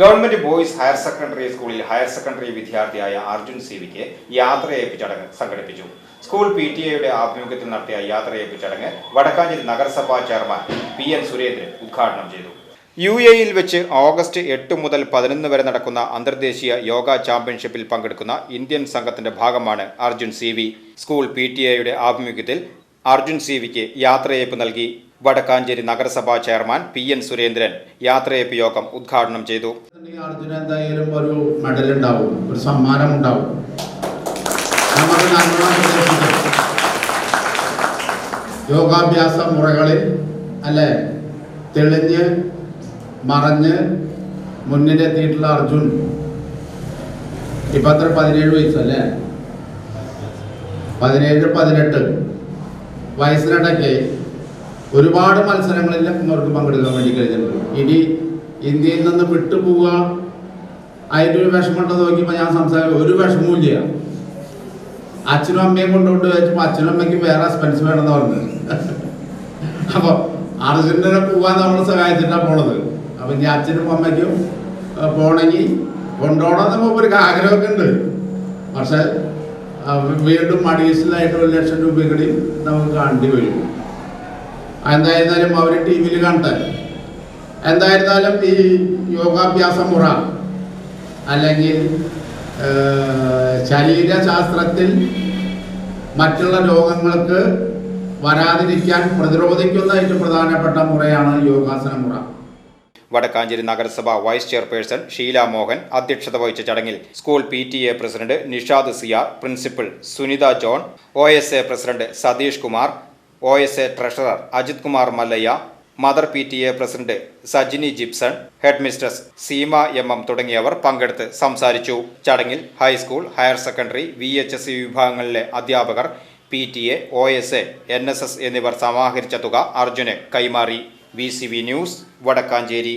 Government boys higher secondary സ്കൂളിൽ higher secondary വിദ്യാർത്ഥിയായ Arjun Civic യാത്രയയപ്പ് ചടങ്ങ് സംഘടിപ്പിച്ചു. സ്കൂൾ പി ടി എയുടെ ആഭിമുഖ്യത്തിൽ നടത്തിയ യാത്രയയപ്പ് ചടങ്ങ് വടക്കാഞ്ചേരി നഗരസഭാ ചെയർമാൻ പി എൻ സുരേന്ദ്രൻ ഉദ്ഘാടനം ചെയ്തു. യു എയിൽ വെച്ച് ഓഗസ്റ്റ് എട്ട് മുതൽ പതിനൊന്ന് വരെ നടക്കുന്ന അന്തർദേശീയ യോഗ ചാമ്പ്യൻഷിപ്പിൽ പങ്കെടുക്കുന്ന ഇന്ത്യൻ സംഘത്തിന്റെ ഭാഗമാണ് Arjun C school P T എയുടെ ആഭിമുഖ്യത്തിൽ അർജുൻ സി വിക്ക് യാത്രയയപ്പ് നൽകി. വടക്കാഞ്ചേരി നഗരസഭാ ചെയർമാൻ പി എൻ സുരേന്ദ്രൻ യാത്രയപ്പ് യോഗം ഉദ്ഘാടനം ചെയ്തു. അർജുന എന്തായാലും ഒരു മെഡൽ ഉണ്ടാവും ഒരു സമ്മാനം ഉണ്ടാവും. യോഗാഭ്യാസ മുറകളിൽ അല്ലെ? തെളിഞ്ഞ് മറഞ്ഞ് മുന്നിലെത്തിയിട്ടുള്ള അർജുൻ. ഇപ്പം അത്ര പതിനേഴ് വയസ്സല്ലേ? പതിനേഴ് പതിനെട്ട്. വയസ്സിനിടയ്ക്ക് ഒരുപാട് മത്സരങ്ങളിൽ അവർക്ക് പങ്കെടുക്കാൻ വേണ്ടി കഴിഞ്ഞിട്ടുണ്ട്. ഇനി ഇന്ത്യയിൽ നിന്ന് വിട്ടുപോവുക അതിന്റെ ഒരു വിഷമമുണ്ടെന്ന് നോക്കിയപ്പോൾ ഞാൻ സംസാരിക്കും ഒരു വിഷമവും ഇല്ല. അച്ഛനും അമ്മയും കൊണ്ടുകൊണ്ട് വെച്ചപ്പോൾ അച്ഛനും അമ്മയ്ക്കും വേറെ എക്സ്പെൻസ് വേണമെന്ന് പറഞ്ഞു അപ്പോൾ അർജന്റീന പോകാൻ നമ്മൾ സഹായിച്ചിട്ടാണ് പോണത്. അപ്പം ഇനി അച്ഛനും അമ്മയ്ക്കും പോണെങ്കിൽ കൊണ്ടുപോകണമെന്ന് നമുക്ക് ആഗ്രഹമൊക്കെ ഉണ്ട്. പക്ഷേ വീണ്ടും അഡീഷണൽ ഒരു ലക്ഷം രൂപയും കൂടി നമുക്ക് കാണേണ്ടി വരും. എന്തായിരുന്നാലും അവർ ടി വിയിൽ കാണട്ടെ എന്തായിരുന്നാലും ഈ യോഗാഭ്യാസ മുറ അല്ലെങ്കിൽ ശരീരശാസ്ത്രത്തിൽ മറ്റുള്ള രോഗങ്ങൾക്ക് വരാതിരിക്കാൻ പ്രതിരോധിക്കുന്ന ഏറ്റവും പ്രധാനപ്പെട്ട മുറയാണ് യോഗാസന മുറ. വടക്കാഞ്ചേരി നഗരസഭ വൈസ് ചെയർപേഴ്സൺ ഷീല മോഹൻ അധ്യക്ഷത വഹിച്ച ചടങ്ങിൽ school P T A president Nishad Siyar principal Sunitha John O S A president Satheesh Kumar O S A treasurer Ajith Kumar Mallayya mother P T A president Sajini Jipson head mistress Seema M M തുടങ്ങിയവർ പങ്കെടുത്ത് സംസാരിച്ചു. ചടങ്ങിൽ high school higher secondary V H S വിഭാഗങ്ങളിലെ അധ്യാപകർ P T A O S A N S S എന്നിവർ സമാഹരിച്ച തുക അർജുന് കൈമാറി. V C V news Vadakkanchery.